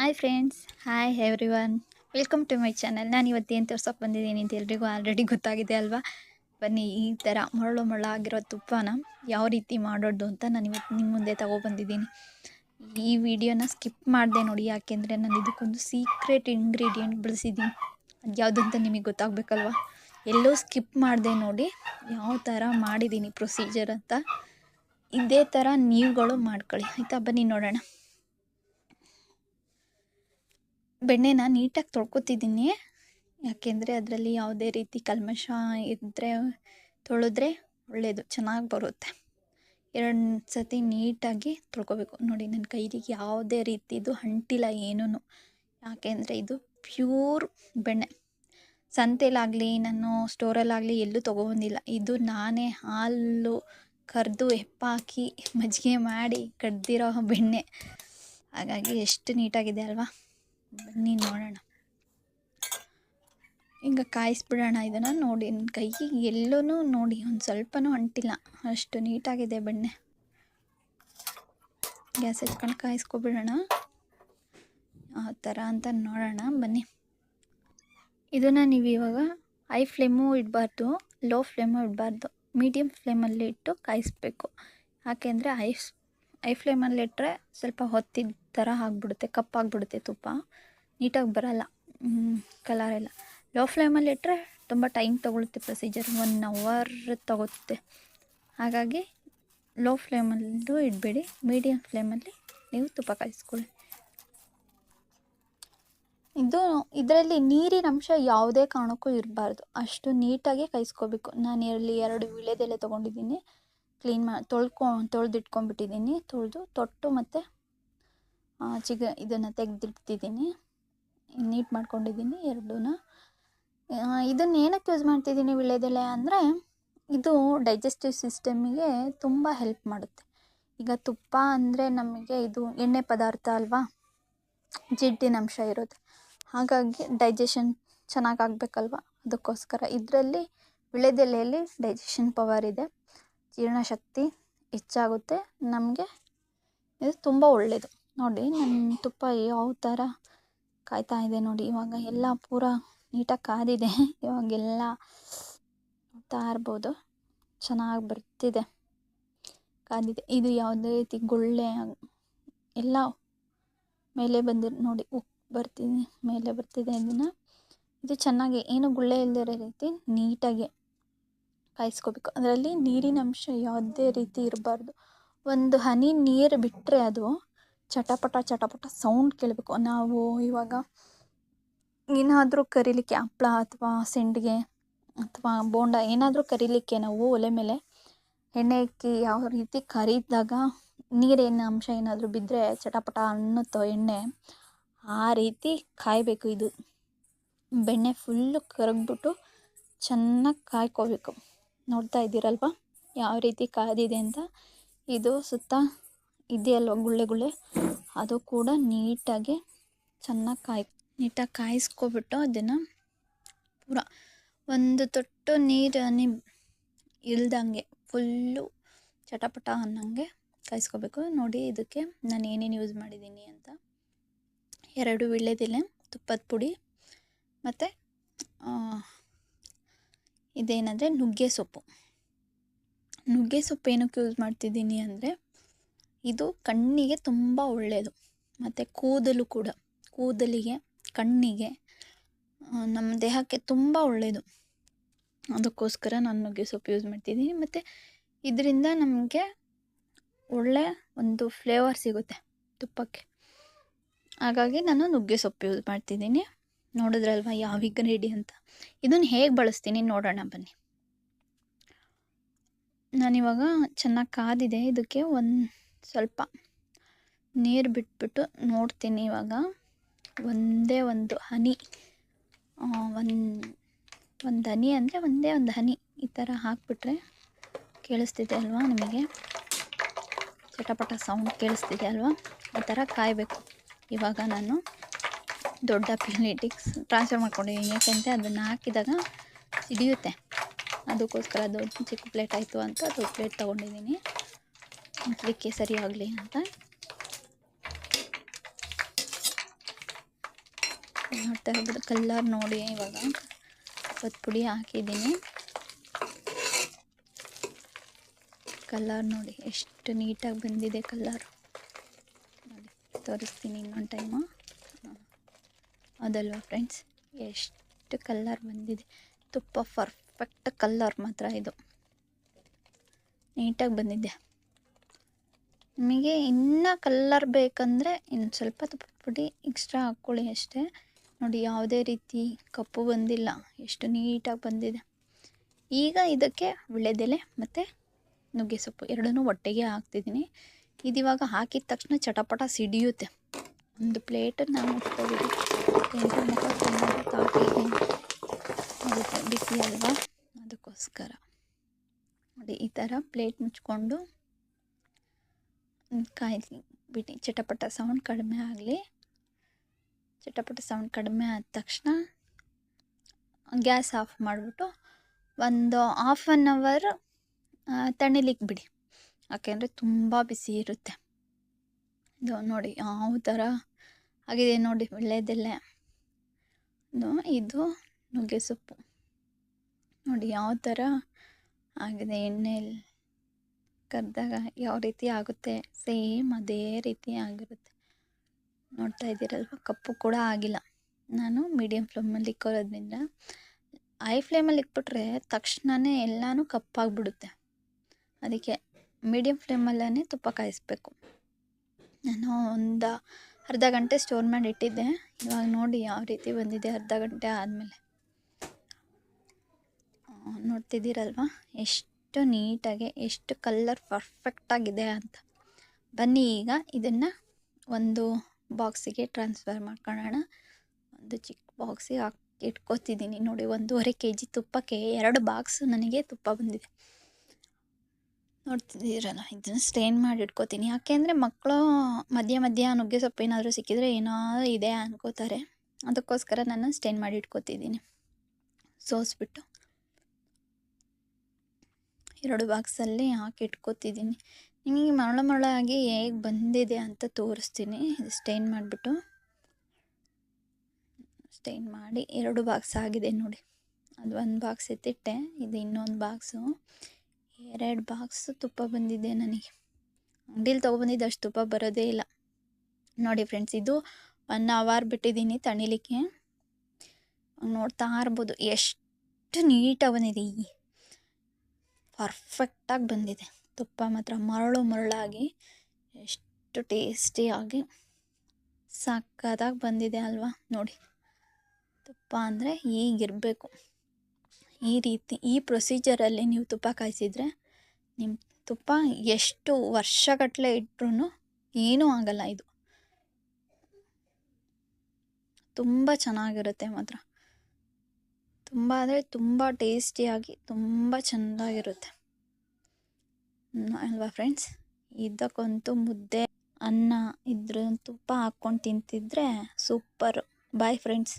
Hi friends hi everyone welcome to my channel ನಾನು ಇವತ್ತು ಏನು ತೋರ್ಸೋಕೆ ಬಂದಿದ್ದೀನಿ ಅಂತ ಎಲ್ರಿಗೂ ಆಲ್ರೆಡಿ ಗೊತ್ತಾಗಿದೆ ಅಲ್ವಾ? ಬನ್ನಿ, ಈ ಥರ ಮರಳು ಆಗಿರೋ ತುಪ್ಪನ ಯಾವ ರೀತಿ ಮಾಡೋದು ಅಂತ ನಾನು ಇವತ್ತು ನಿಮ್ಮ ಮುಂದೆ ತಗೊಬಂದಿದ್ದೀನಿ. ಈ ವಿಡಿಯೋನ ಸ್ಕಿಪ್ ಮಾಡಿದೆ ನೋಡಿ, ಯಾಕೆಂದರೆ ನಾನು ಇದಕ್ಕೊಂದು ಸೀಕ್ರೆಟ್ ಇಂಗ್ರೀಡಿಯೆಂಟ್ ಬಳಸಿದ್ದೀನಿ ಅದು ಯಾವುದು ಅಂತ ನಿಮಗೆ ಗೊತ್ತಾಗಬೇಕಲ್ವಾ? ಎಲ್ಲೋ ಸ್ಕಿಪ್ ಮಾಡಿದೆ ನೋಡಿ, ಯಾವ ಥರ ಮಾಡಿದ್ದೀನಿ ಪ್ರೊಸೀಜರ್ ಅಂತ. ಇದೇ ಥರ ನೀವುಗಳು ಮಾಡ್ಕೊಳ್ಳಿ. ಆಯಿತಾ? ಬನ್ನಿ ನೋಡೋಣ. ಬೆಣ್ಣೆನ ನೀಟಾಗಿ ತೊಳ್ಕೊತಿದ್ದೀನಿ ಯಾಕೆಂದರೆ ಅದರಲ್ಲಿ ಯಾವುದೇ ರೀತಿ ಕಲ್ಮಶ ಇದ್ದರೆ ತೊಳೆದ್ರೆ ಒಳ್ಳೆಯದು ಚೆನ್ನಾಗಿ ಬರುತ್ತೆ. ಎರಡು ಸತಿ ನೀಟಾಗಿ ತೊಳ್ಕೊಬೇಕು. ನೋಡಿ ನನ್ನ ಕೈಲಿಗೆ ಯಾವುದೇ ರೀತಿದು ಅಂಟಿಲ್ಲ ಏನೂ ಯಾಕೆಂದರೆ ಇದು ಪ್ಯೂರ್ ಬೆಣ್ಣೆ. ಸಂತೆಲಾಗಲಿ ನಾನು ಸ್ಟೋರಲ್ಲಾಗಲಿ ಎಲ್ಲೂ ತೊಗೊಬಂದಿಲ್ಲ. ಇದು ನಾನೇ ಹಾಲು ಕರೆದು ಹೆಪ್ಪಾಕಿ ಮಜ್ಜಿಗೆ ಮಾಡಿ ಕಡ್ದಿರೋ ಬೆಣ್ಣೆ. ಹಾಗಾಗಿ ಎಷ್ಟು ನೀಟಾಗಿದೆ ಅಲ್ವಾ? ಬನ್ನಿ ನೋಡೋಣ. ಹಿಂಗೆ ಕಾಯಿಸ್ಬಿಡೋಣ ಇದನ್ನು ನೋಡಿ ನನ್ನ ಕೈಗೆ ಎಲ್ಲೂ ನೋಡಿ, ಒಂದು ಸ್ವಲ್ಪನೂ ಅಂಟಿಲ್ಲ. ಅಷ್ಟು ನೀಟಾಗಿದೆ ಬೆಣ್ಣೆ. ಗ್ಯಾಸ್ ಹಚ್ಕೊಂಡು ಕಾಯಿಸ್ಕೊಬಿಡೋಣ. ಆ ಥರ ಅಂತ ನೋಡೋಣ, ಬನ್ನಿ. ಇದನ್ನು ನೀವು ಇವಾಗ ಹೈ ಫ್ಲೇಮು ಇಡಬಾರ್ದು ಲೋ ಫ್ಲೇಮು ಇಡಬಾರ್ದು. ಮೀಡಿಯಮ್ ಫ್ಲೇಮಲ್ಲಿ ಇಟ್ಟು ಕಾಯಿಸ್ಬೇಕು. ಯಾಕೆಂದರೆ ಐ ಐ ಫ್ಲೇಮಲ್ಲಿ ಇಟ್ಟರೆ ಸ್ವಲ್ಪ ಹೊತ್ತಿದ ಥರ ಆಗಿಬಿಡುತ್ತೆ, ಕಪ್ಪಾಗಿಬಿಡುತ್ತೆ ತುಪ್ಪ. ನೀಟಾಗಿ ಬರಲ್ಲ. ಕಲರ್ ಎಲ್ಲ. ಲೋ ಫ್ಲೇಮಲ್ಲಿ ಇಟ್ಟರೆ ತುಂಬ ಟೈಮ್ ತೊಗೊಳುತ್ತೆ ಪ್ರೊಸೀಜರ್ ಒನ್ ಅವರ್ ತೊಗೊಳುತ್ತೆ ಹಾಗಾಗಿ ಲೋ ಫ್ಲೇಮಲ್ಲೂ ಇಡಬೇಡಿ. ಮೀಡಿಯಮ್ ಫ್ಲೇಮಲ್ಲಿ ನೀವು ತುಪ್ಪ ಕಾಯಿಸ್ಕೊಳ್ಳಿ. ಇದು ಇದರಲ್ಲಿ ನೀರಿನ ಅಂಶ ಯಾವುದೇ ಕಾರಣಕ್ಕೂ ಇರಬಾರ್ದು. ಅಷ್ಟು ನೀಟಾಗಿ ಕಾಯಿಸ್ಕೋಬೇಕು. ನಾನು ಇಲ್ಲಿ ಎರಡು ವಿಳೆದೆಲೆ ತೊಗೊಂಡಿದ್ದೀನಿ. ಕ್ಲೀನ್ ಮಾ, ತೊಳ್ಕೊ, ತೊಳೆದಿಟ್ಕೊಂಡ್ಬಿಟ್ಟಿದ್ದೀನಿ. ತೊಳೆದು ತೊಟ್ಟು ಮತ್ತು ಚಿಗ ಇದನ್ನು ತೆಗೆದಿಟ್ಟಿದ್ದೀನಿ. ನೀಟ್ ಮಾಡ್ಕೊಂಡಿದ್ದೀನಿ ಎರಡೂ ಇದನ್ನು ಏನಕ್ಕೆ ಯೂಸ್ ಮಾಡ್ತಿದ್ದೀನಿ ವಿಳೆದೆಲೆ ಅಂದರೆ ಇದು ಡೈಜೆಸ್ಟಿವ್ ಸಿಸ್ಟಮಿಗೆ ತುಂಬ ಹೆಲ್ಪ್ ಮಾಡುತ್ತೆ. ಈಗ ತುಪ್ಪ ಅಂದರೆ ನಮಗೆ ಇದು ಎಣ್ಣೆ ಪದಾರ್ಥ ಅಲ್ವಾ? ಜಿಡ್ಡಿನ ಅಂಶ ಇರುತ್ತೆ. ಹಾಗಾಗಿ ಡೈಜೆಷನ್ ಚೆನ್ನಾಗಿ ಆಗಬೇಕಲ್ವ? ಅದಕ್ಕೋಸ್ಕರ ಇದರಲ್ಲಿ ವಿಳೆದೆಲೆಯಲ್ಲಿ ಡೈಜೆಷನ್ ಪವರ್ ಇದೆ. ಜೀರ್ಣಶಕ್ತಿ ಹೆಚ್ಚಾಗುತ್ತೆ. ನಮಗೆ ಇದು ತುಂಬ ಒಳ್ಳೆಯದು ನೋಡಿ ನನ್ನ ತುಪ್ಪ ಯಾವ ಥರ ಕಾಯ್ತಾ ಇದೆ ನೋಡಿ. ಇವಾಗ ಎಲ್ಲ ಪೂರ ನೀಟಾಗಿ ಕಾದಿದೆ. ಇವಾಗೆಲ್ಲ ತಾರ್ಬೋದು ಚೆನ್ನಾಗಿ ಬರ್ತಿದೆ. ಕಾದಿದೆ. ಇದು ಯಾವುದೇ ರೀತಿ ಗುಳ್ಳೆ ಎಲ್ಲ ಮೇಲೆ ಬಂದಿರ ನೋಡಿ ಉಪ್ಪು ಬರ್ತಿದೆ. ಮೇಲೆ ಬರ್ತಿದೆ ಇದನ್ನು ಇದು ಚೆನ್ನಾಗಿ ಏನು ಗುಳ್ಳೆ ಇಲ್ಲದಿರೋ ರೀತಿ ನೀಟಾಗಿ ಕಾಯಿಸ್ಕೋಬೇಕು. ಅದರಲ್ಲಿ ನೀರಿನ ಅಂಶ ಯಾವುದೇ ರೀತಿ ಇರಬಾರ್ದು. ಒಂದು ಹನಿ ನೀರು ಬಿಟ್ಟರೆ ಅದು ಚಟಪಟ ಚಟಪಟ ಸೌಂಡ್ ಕೇಳಬೇಕು. ನಾವು ಇವಾಗ ಏನಾದರೂ ಕರೀಲಿಕ್ಕೆ ಹಪ್ಳ ಅಥವಾ ಸೆಂಡಿಗೆ ಅಥವಾ ಬೋಂಡ ಏನಾದರೂ ಕರೀಲಿಕ್ಕೆ ನಾವು ಒಲೆ ಮೇಲೆ ಎಣ್ಣೆ ಇಕ್ಕಿ ಯಾವ ರೀತಿ ಕರಿದಾಗ ನೀರಿನ ಅಂಶ ಏನಾದರೂ ಬಿದ್ದರೆ ಚಟಪಟ ಅನ್ನುತ್ತೋ ಎಣ್ಣೆ, ಆ ರೀತಿ ಕಾಯಬೇಕು ಇದು. ಬೆಣ್ಣೆ ಫುಲ್ಲು ಕರಗ್ಬಿಟ್ಟು ಚೆನ್ನಾಗಿ ಕಾಯ್ಕೋಬೇಕು. ನೋಡ್ತಾ ಇದ್ದೀರಲ್ವ? ಯಾವ ರೀತಿ ಕಾದಿದೆ ಅಂತ? ಇದು ಸುತ್ತ ಇದೆಯಲ್ವ ಗುಳ್ಳೆ ಗುಳ್ಳೆ? ಅದು ಕೂಡ ನೀಟಾಗಿ ಚೆನ್ನಾಗಿ ಕಾಯ್, ನೀಟಾಗಿ ಕಾಯಿಸ್ಕೊಬಿಟ್ಟು ಅದನ್ನು ಪೂರ ಒಂದು ತೊಟ್ಟು ನೀರು ನಿ ಇಲ್ದಂಗೆ ಫುಲ್ಲು ಚಟಪಟ ಅನ್ನಂಗೆ ಕಾಯಿಸ್ಕೋಬೇಕು. ನೋಡಿ ಇದಕ್ಕೆ ನಾನು ಏನೇನು ಯೂಸ್ ಮಾಡಿದ್ದೀನಿ ಅಂತ. ಎರಡು ವೀಳ್ಯದೆಲೆ ತುಪ್ಪದ ಪುಡಿ ಮತ್ತು ಇದೇನಂದರೆ ನುಗ್ಗೆ ಸೊಪ್ಪು. ನುಗ್ಗೆ ಸೊಪ್ಪು ಏನಕ್ಕೆ ಯೂಸ್ ಮಾಡ್ತಿದ್ದೀನಿ ಅಂದರೆ ಇದು ಕಣ್ಣಿಗೆ ತುಂಬ ಒಳ್ಳೆಯದು ಮತ್ತು ಕೂದಲು ಕೂಡ. ಕೂದಲಿಗೆ, ಕಣ್ಣಿಗೆ ನಮ್ಮ ದೇಹಕ್ಕೆ ತುಂಬ ಒಳ್ಳೆಯದು ಅದಕ್ಕೋಸ್ಕರ ನಾನು ನುಗ್ಗೆ ಸೊಪ್ಪು ಯೂಸ್ ಮಾಡ್ತಿದ್ದೀನಿ. ಮತ್ತು ಇದರಿಂದ ನಮಗೆ ಒಳ್ಳೆ ಒಂದು ಫ್ಲೇವರ್ ಸಿಗುತ್ತೆ ತುಪ್ಪಕ್ಕೆ. ಹಾಗಾಗಿ ನಾನು ನುಗ್ಗೆ ಸೊಪ್ಪು ಯೂಸ್ ಮಾಡ್ತಿದ್ದೀನಿ. ನೋಡಿದ್ರಲ್ವ ಯಾವ ಅಂತ ಇದನ್ನು ಹೇಗೆ ಬಳಸ್ತೀನಿ ನೋಡೋಣ ಬನ್ನಿ. ನಾನಿವಾಗ ಚೆನ್ನಾಗಿ ಕಾದಿದೆ. ಇದಕ್ಕೆ ಒಂದು ಸ್ವಲ್ಪ ನೀರು ಬಿಟ್ಬಿಟ್ಟು ನೋಡ್ತೀನಿ ಇವಾಗ. ಒಂದೇ ಒಂದು ಹನಿ. ಒಂದು ಒಂದು ಹನಿ ಅಂದರೆ ಒಂದೇ ಒಂದು ಹನಿ ಈ ಥರ ಹಾಕಿಬಿಟ್ರೆ ಕೇಳಿಸ್ತಿದೆ ಅಲ್ವಾ ನಿಮಗೆ? ಚಟಪಟ ಸೌಂಡ್ ಕೇಳಿಸ್ತಿದೆ ಅಲ್ವಾ? ಆ ಥರ ಕಾಯಬೇಕು. ಇವಾಗ ನಾನು ದೊಡ್ಡ ಪ್ಲೇಟಿಕ್ಸ್ ಟ್ರಾನ್ಸ್ಫರ್ ಮಾಡ್ಕೊಂಡಿದ್ದೀನಿ. ಯಾಕೆಂದರೆ ಅದನ್ನು ಹಾಕಿದಾಗ ಸಿಡಿಯುತ್ತೆ. ಅದಕ್ಕೋಸ್ಕರ ಅದು ಚಿಕ್ಕ ಪ್ಲೇಟ್ ಆಯಿತು ಅಂತ ದೊಡ್ಡ ಪ್ಲೇಟ್ ತೊಗೊಂಡಿದ್ದೀನಿ. ಇದಕ್ಕೆ ಸರಿ ಆಗಲಿ ಅಂತ. ನೋಡ್ತಾ ಇರ್ಬೋದು ಕಲ್ಲರ್ ನೋಡಿ ಇವಾಗ. ಸ್ವಲ್ಪ ಪುಡಿ ಹಾಕಿದ್ದೀನಿ. ಕಲ್ಲರ್ ನೋಡಿ, ಎಷ್ಟು ನೀಟಾಗಿ ಬಂದಿದೆ ಕಲ್ಲರ್. ತೋರಿಸ್ತೀನಿ ಇನ್ನೊಂದು ಟೈಮು ಅದಲ್ವಾ ಫ್ರೆಂಡ್ಸ್ ಎಷ್ಟು ಕಲ್ಲರ್ ಬಂದಿದೆ. ತುಪ್ಪ ಪರ್ಫೆಕ್ಟ್ ಕಲ್ಲರ್ ಮಾತ್ರ ಇದು. ನೀಟಾಗಿ ಬಂದಿದೆ ನಿಮಗೆ ಇನ್ನೂ ಕಲ್ಲರ್ ಬೇಕಂದರೆ ಇನ್ನು ಸ್ವಲ್ಪ ತುಪ್ಪ ಪುಡಿ ಎಕ್ಸ್ಟ್ರಾ ಹಾಕ್ಕೊಳ್ಳಿ ಅಷ್ಟೇ. ನೋಡಿ ಯಾವುದೇ ರೀತಿ ಕಪ್ಪು ಬಂದಿಲ್ಲ, ಎಷ್ಟು ನೀಟಾಗಿ ಬಂದಿದೆ. ಈಗ ಇದಕ್ಕೆ ವಿಳೆದೆಲೆ ಮತ್ತು ನುಗ್ಗೆ ಸೊಪ್ಪು, ಎರಡನ್ನೂ ಒಟ್ಟಿಗೆ ಹಾಕ್ತಿದ್ದೀನಿ. ಇದಿವಾಗ ಹಾಕಿದ ತಕ್ಷಣ ಚಟಪಟ ಸಿಡಿಯುತ್ತೆ. ಒಂದು ಪ್ಲೇಟನ್ನು ನಾನು ಮುಟ್ಕೋಬಿಡಿ ಎಂಟು ಮುಖ ಬಿಸಿ ಅಲ್ವಾ? ಅದಕ್ಕೋಸ್ಕರ. ನೋಡಿ ಈ ಥರ ಪ್ಲೇಟ್ ಮುಚ್ಕೊಂಡು ಕಾಯ್ಲಿ ಬಿಡಿ ಚಟಪಟ ಸೌಂಡ್ ಕಡಿಮೆ ಆಗಲಿ. ಚಟಪಟ ಸೌಂಡ್ ಕಡಿಮೆ ಆದ ತಕ್ಷಣ ಗ್ಯಾಸ್ ಆಫ್ ಮಾಡಿಬಿಟ್ಟು ಒಂದು ಹಾಫ್ ಆನ್ ಅವರ್ ತಣಿಲಿಕ್ಕೆ ಬಿಡಿ. ಯಾಕೆಂದರೆ ತುಂಬ ಬಿಸಿ ಇರುತ್ತೆ. ಇದು ನೋಡಿ ಯಾವ ಥರ ಆಗಿದೆ ನೋಡಿ ಒಳ್ಳೆಯದೆಲ್ಲೇ. ಇದು ನುಗ್ಗೆ ಸೊಪ್ಪು. ನೋಡಿ ಯಾವ ಥರ ಆಗಿದೆ ಎಣ್ಣೆಯಲ್ಲಿ ಕರೆದಾಗ ಯಾವ ರೀತಿ ಆಗುತ್ತೆ? ಸೇಮ್ ಅದೇ ರೀತಿ ಆಗಿರುತ್ತೆ. ನೋಡ್ತಾ ಇದ್ದೀರಲ್ವ? ಕಪ್ಪು ಕೂಡ ಆಗಿಲ್ಲ. ನಾನು ಮೀಡಿಯಮ್ ಫ್ಲೇಮಲ್ಲಿ ಇಕ್ಕೋದ್ರಿಂದ ಹೈ ಫ್ಲೇಮಲ್ಲಿ ಇಕ್ಬಿಟ್ರೆ ತಕ್ಷಣವೇ ಎಲ್ಲನೂ ಕಪ್ಪಾಗಿಬಿಡುತ್ತೆ. ಅದಕ್ಕೆ ಮೀಡಿಯಮ್ ಫ್ಲೇಮಲ್ಲೇ ತುಪ್ಪ ಕಾಯಿಸ್ಬೇಕು. ನಾನು ಒಂದು ಅರ್ಧ ಗಂಟೆ ಸ್ಟೋರ್ ಮಾಡಿ ಇಟ್ಟಿದ್ದೆ ಇವಾಗ ನೋಡಿ ಯಾವ ರೀತಿ ಬಂದಿದೆ ಅರ್ಧ ಗಂಟೆ ಆದಮೇಲೆ. ನೋಡ್ತಿದ್ದೀರಲ್ವ? ಎಷ್ಟು ನೀಟಾಗಿ, ಎಷ್ಟು ಕಲ್ಲರ್ ಪರ್ಫೆಕ್ಟಾಗಿದೆ ಅಂತ. ಬನ್ನಿ ಈಗ ಇದನ್ನು ಒಂದು ಬಾಕ್ಸಿಗೆ ಟ್ರಾನ್ಸ್ಫರ್ ಮಾಡ್ಕೊಳ್ಳೋಣ ಒಂದು ಚಿಕ್ಕ ಬಾಕ್ಸಿಗೆ ಹಾಕಿ ಇಟ್ಕೋತಿದ್ದೀನಿ ನೋಡಿ, ಒಂದೂವರೆ ಕೆ ಜಿ ತುಪ್ಪಕ್ಕೆ ಎರಡು ಬಾಕ್ಸ್ ನನಗೆ ತುಪ್ಪ ಬಂದಿದೆ. ನೋಡ್ತಿದ್ದೀರಲ್ಲ ಇದನ್ನು ಸ್ಟೇನ್ ಮಾಡಿ ಇಟ್ಕೋತೀನಿ. ಯಾಕೆಂದರೆ ಮಕ್ಕಳು ಮಧ್ಯ ಮಧ್ಯ ನುಗ್ಗೆ ಸೊಪ್ಪು ಏನಾದರೂ ಸಿಕ್ಕಿದರೆ ಏನೋ ಇದೆ ಅನ್ಕೋತಾರೆ. ಅದಕ್ಕೋಸ್ಕರ ನಾನು ಸ್ಟೇನ್ ಮಾಡಿ ಇಟ್ಕೋತಿದ್ದೀನಿ ಸೋಸ್ಬಿಟ್ಟು. ಎರಡು ಬಾಕ್ಸಲ್ಲಿ ಹಾಕಿ ಇಟ್ಕೋತಿದ್ದೀನಿ ನಿಮಗೆ ಮರಳು ಮರಳಾಗಿ ಹೇಗೆ ಬಂದಿದೆ ಅಂತ ತೋರಿಸ್ತೀನಿ. ಸ್ಟೇನ್ ಮಾಡಿಬಿಟ್ಟು. ಸ್ಟೈನ್ ಮಾಡಿ ಎರಡು ಬಾಕ್ಸ್ ಆಗಿದೆ ನೋಡಿ. ಅದು ಒಂದು ಬಾಕ್ಸ್ ಎತ್ತಿಟ್ಟೆ, ಇದು ಇನ್ನೊಂದು ಬಾಕ್ಸು. ಎರಡು ಬಾಕ್ಸ್ ತುಪ್ಪ ಬಂದಿದೆ ನನಗೆ. ಅಂಗಡೀಲಿ ತೊಗೊಬಂದಿದ್ದು ಅಷ್ಟು ತುಪ್ಪ ಬರೋದೇ ಇಲ್ಲ. ನೋಡಿ ಫ್ರೆಂಡ್ಸ್, ಇದು ಒನ್ ಅವರ್ ಬಿಟ್ಟಿದ್ದೀನಿ ತಣಿಲಿಕ್ಕೆ. ನೋಡ್ತಾ ಇರ್ಬೋದು, ಎಷ್ಟು ನೀಟಾಗಿ ಬಂದಿದೆ ಈ ಪರ್ಫೆಕ್ಟಾಗಿ ಬಂದಿದೆ. ತುಪ್ಪ ಮಾತ್ರ ಮರಳು ಮರಳಾಗಿ, ಎಷ್ಟು ಟೇಸ್ಟಿಯಾಗಿ ಸಕ್ಕದಾಗಿ ಬಂದಿದೆ ಅಲ್ವಾ? ನೋಡಿ. ತುಪ್ಪ ಅಂದರೆ ಹೀಗಿರಬೇಕು ಈ ರೀತಿ, ಈ ಪ್ರೊಸೀಜರಲ್ಲಿ ನೀವು ತುಪ್ಪ ಕಾಯಿಸಿದರೆ ನಿಮ್ಮ ತುಪ್ಪ ಎಷ್ಟು ವರ್ಷಗಟ್ಟಲೆ ಇಟ್ಟರೂ ಏನೂ ಆಗಲ್ಲ ಇದು. ತುಂಬ ಚೆನ್ನಾಗಿರುತ್ತೆ ಮಾತ್ರ. ತುಂಬ ಅಂದರೆ ತುಂಬ ಟೇಸ್ಟಿಯಾಗಿ ತುಂಬ ಚೆಂದಾಗಿರುತ್ತೆ. ಅಲ್ವಾ ಫ್ರೆಂಡ್ಸ್ ಇದಕ್ಕಂತೂ ಮುದ್ದೆ, ಅನ್ನ ಇದ್ರ ತುಪ್ಪ ಹಾಕ್ಕೊಂಡು ತಿಂತಿದ್ರೆ ಸೂಪರು ಬಾಯ್ ಫ್ರೆಂಡ್ಸ್